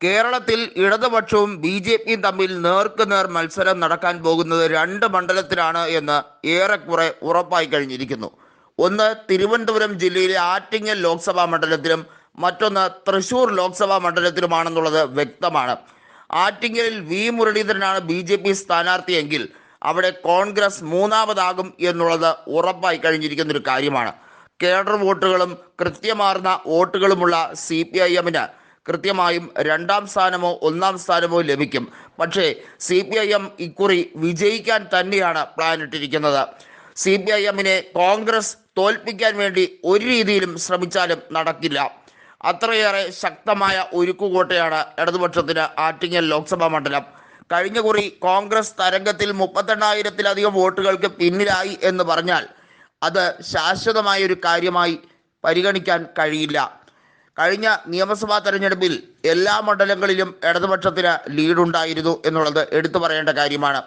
കേരളത്തിൽ ഇടതുപക്ഷവും B J പിയും തമ്മിൽ നേർക്കുനേർ മത്സരം നടക്കാൻ പോകുന്നത് രണ്ട് മണ്ഡലത്തിലാണ് എന്ന് ഏറെക്കുറെ ഉറപ്പായി കഴിഞ്ഞിരിക്കുന്നു. ഒന്ന് തിരുവനന്തപുരം ജില്ലയിലെ ആറ്റിങ്ങൽ ലോക്സഭാ മണ്ഡലത്തിലും മറ്റൊന്ന് തൃശൂർ ലോക്സഭാ മണ്ഡലത്തിലുമാണെന്നുള്ളത് വ്യക്തമാണ്. ആറ്റിങ്ങലിൽ വി മുരളീധരനാണ് ബി ജെ പി സ്ഥാനാർത്ഥിയെങ്കിൽ അവിടെ കോൺഗ്രസ് മൂന്നാമതാകും എന്നുള്ളത് ഉറപ്പായി കഴിഞ്ഞിരിക്കുന്ന ഒരു കാര്യമാണ്. കേഡർ വോട്ടുകളും കൃത്യമാർന്ന വോട്ടുകളുമുള്ള സി പി ഐ എമ്മിന് കൃത്യമായും രണ്ടാം സ്ഥാനമോ ഒന്നാം സ്ഥാനമോ ലഭിക്കും. പക്ഷേ സി പി ഐ എം ഇക്കുറി വിജയിക്കാൻ തന്നെയാണ് പ്ലാൻ ഇട്ടിരിക്കുന്നത്. സി പി ഐ എമ്മിനെ കോൺഗ്രസ് തോൽപ്പിക്കാൻ വേണ്ടി ഒരു രീതിയിലും ശ്രമിച്ചാലും നടക്കില്ല. അത്രയേറെ ശക്തമായ ഒരുക്കുകോട്ടയാണ് ഇടതുപക്ഷത്തിന് ആറ്റിങ്ങൽ ലോക്സഭാ മണ്ഡലം. കഴിഞ്ഞ കുറി കോൺഗ്രസ് തരംഗത്തിൽ മുപ്പത്തെണ്ണായിരത്തിലധികം വോട്ടുകൾക്ക് പിന്നിലായി എന്ന് പറഞ്ഞാൽ അത് ശാശ്വതമായ ഒരു കാര്യമായി പരിഗണിക്കാൻ കഴിയില്ല. കഴിഞ്ഞ നിയമസഭാ തെരഞ്ഞെടുപ്പിൽ എല്ലാ മണ്ഡലങ്ങളിലും ഇടതുപക്ഷത്തിന് ലീഡുണ്ടായിരുന്നു എന്നുള്ളത് എടുത്തു പറയേണ്ട കാര്യമാണ്.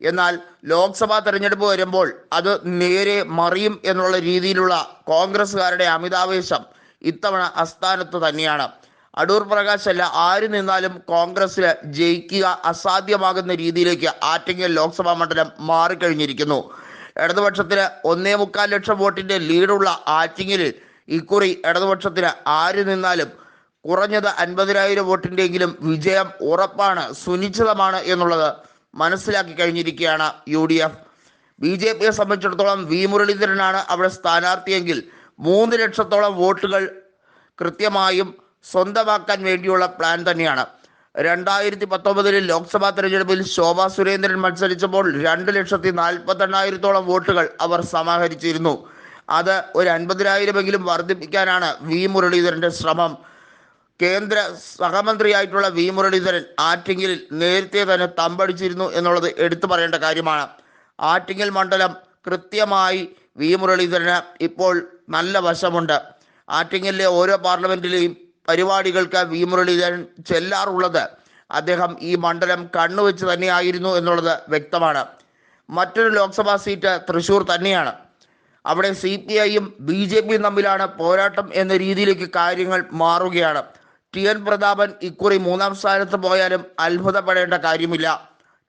എന്നാൽ ലോക്സഭാ തെരഞ്ഞെടുപ്പ് വരുമ്പോൾ അത് നേരെ മറിയും എന്നുള്ള രീതിയിലുള്ള കോൺഗ്രസ്സുകാരുടെ അമിതാവേശം ഇത്തവണ അസ്ഥാനത്ത് തന്നെയാണ്. അടൂർ പ്രകാശ് അല്ല ആര് നിന്നാലും കോൺഗ്രസ്സിൽ ജയിക്കുക അസാധ്യമാകുന്ന രീതിയിലേക്ക് ആറ്റിങ്ങൽ ലോക്സഭാ മണ്ഡലം മാറിക്കഴിഞ്ഞിരിക്കുന്നു. ഇടതുപക്ഷത്തിന് ഒന്നേ മുക്കാൽ ലക്ഷം വോട്ടിന്റെ ലീഡുള്ള ആറ്റിങ്ങലിൽ ഇക്കുറി ഇടതുപക്ഷത്തിന് ആര് നിന്നാലും കുറഞ്ഞത് അൻപതിനായിരം വോട്ടിന്റെങ്കിലും വിജയം ഉറപ്പാണ് സുനിശ്ചിതമാണ് എന്നുള്ളത് മനസ്സിലാക്കി കഴിഞ്ഞിരിക്കുകയാണ് U D F B J പിയെ സംബന്ധിച്ചിടത്തോളം വി മുരളീധരനാണ് അവിടെ സ്ഥാനാർത്ഥിയെങ്കിൽ മൂന്ന് ലക്ഷത്തോളം വോട്ടുകൾ കൃത്യമായും സ്വന്തമാക്കാൻ വേണ്ടിയുള്ള പ്ലാൻ തന്നെയാണ്. രണ്ടായിരത്തി പത്തൊമ്പതിലെ ലോക്സഭാ തെരഞ്ഞെടുപ്പിൽ ശോഭാ സുരേന്ദ്രൻ മത്സരിച്ചപ്പോൾ രണ്ട് ലക്ഷത്തി നാൽപ്പത്തെണ്ണായിരത്തോളം വോട്ടുകൾ അവർ സമാഹരിച്ചിരുന്നു. അത് ഒരു അൻപതിനായിരമെങ്കിലും വർദ്ധിപ്പിക്കാനാണ് വി മുരളീധരന്റെ ശ്രമം. കേന്ദ്ര സഹമന്ത്രിയായിട്ടുള്ള വി മുരളീധരൻ ആറ്റിങ്ങലിൽ നേരത്തെ തന്നെ തമ്പടിച്ചിരുന്നു എന്നുള്ളത് എടുത്തു പറയേണ്ട കാര്യമാണ്. ആറ്റിങ്ങൽ മണ്ഡലം കൃത്യമായി വി മുരളീധരന് ഇപ്പോൾ നല്ല വശമുണ്ട്. ആറ്റിങ്ങലിലെ ഓരോ പാർലമെന്റിലെയും പരിപാടികൾക്ക് വി മുരളീധരൻ ചെല്ലാറുള്ളത്. അദ്ദേഹം ഈ മണ്ഡലം കണ്ണുവെച്ച് തന്നെയായിരുന്നു എന്നുള്ളത് വ്യക്തമാണ്. മറ്റൊരു ലോക്സഭാ സീറ്റ് തൃശൂർ തന്നെയാണ്. അവിടെ സി പി ഐയും ബി ജെ പിയും തമ്മിലാണ് പോരാട്ടം എന്ന രീതിയിലേക്ക് കാര്യങ്ങൾ മാറുകയാണ്. ടി എൻ പ്രതാപൻ ഇക്കുറി മൂന്നാം സ്ഥാനത്ത് പോയാലും അത്ഭുതപ്പെടേണ്ട കാര്യമില്ല.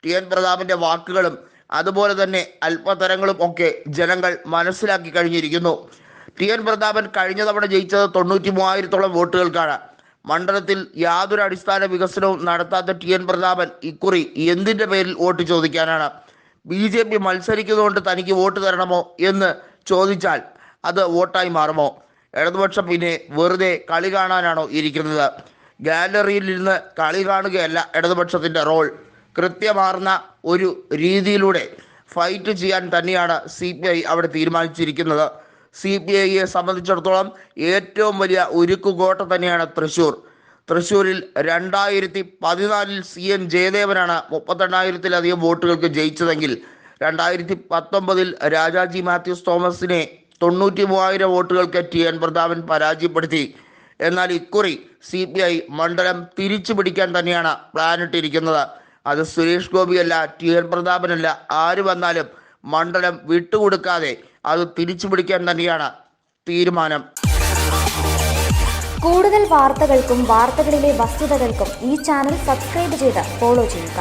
ടി എൻ പ്രതാപന്റെ വാക്കുകളും അതുപോലെ തന്നെ അല്പതരങ്ങളും ഒക്കെ ജനങ്ങൾ മനസ്സിലാക്കി കഴിഞ്ഞിരിക്കുന്നു. ടി എൻ പ്രതാപൻ കഴിഞ്ഞ തവണ ജയിച്ചത് തൊണ്ണൂറ്റി മൂവായിരത്തോളം വോട്ടുകൾക്കാണ്. മണ്ഡലത്തിൽ യാതൊരു അടിസ്ഥാന വികസനവും നടത്താത്ത ടി എൻ പ്രതാപൻ ഇക്കുറി എന്തിന്റെ പേരിൽ വോട്ട് ചോദിക്കാനാണ്? ബി ജെ പി മത്സരിക്കുന്നതുകൊണ്ട് തനിക്ക് വോട്ട് തരണമോ എന്ന് ചോദിച്ചാൽ അത് വോട്ടായി മാറുമോ? ഇടതുപക്ഷം പിന്നെ വെറുതെ കളി കാണാനാണോ ഇരിക്കുന്നത്? ഗാലറിയിൽ ഇരുന്ന് കളി കാണുകയല്ല ഇടതുപക്ഷത്തിന്റെ റോൾ. കൃത്യമാർന്ന ഒരു രീതിയിലൂടെ ഫൈറ്റ് ചെയ്യാൻ തന്നെയാണ് സി പി ഐ അവിടെ തീരുമാനിച്ചിരിക്കുന്നത്. സി പി ഐയെ സംബന്ധിച്ചിടത്തോളം ഏറ്റവും വലിയ ഉരുക്കുകോട്ട തന്നെയാണ് തൃശ്ശൂർ തൃശ്ശൂരിൽ രണ്ടായിരത്തി പതിനാലിൽ സി എൻ ജയദേവനാണ് മുപ്പത്തെണ്ണായിരത്തിലധികം വോട്ടുകൾക്ക് ജയിച്ചതെങ്കിൽ രണ്ടായിരത്തി പത്തൊമ്പതിൽ രാജാജി മാത്യൂസ് തോമസിനെ തൊണ്ണൂറ്റി മൂവായിരം വോട്ടുകൾക്ക് ടി എൻ പ്രതാപൻ പരാജയപ്പെടുത്തി. എന്നാൽ ഇക്കുറി സി പി ഐ മണ്ഡലം തിരിച്ചു പിടിക്കാൻ തന്നെയാണ് പ്ലാനിട്ടിരിക്കുന്നത് അത് സുരേഷ് ഗോപിയല്ല ടി എൻ പ്രതാപനല്ല. ആര് വന്നാലും മണ്ഡലം വിട്ടുകൊടുക്കാതെ അത് തിരിച്ചു പിടിക്കാൻ തന്നെയാണ് തീരുമാനം. കൂടുതൽ വാർത്തകൾക്കും വാർത്തകളിലെ വസ്തുതകൾക്കും ഈ ചാനൽ സബ്സ്ക്രൈബ് ചെയ്ത് ഫോളോ ചെയ്യുക.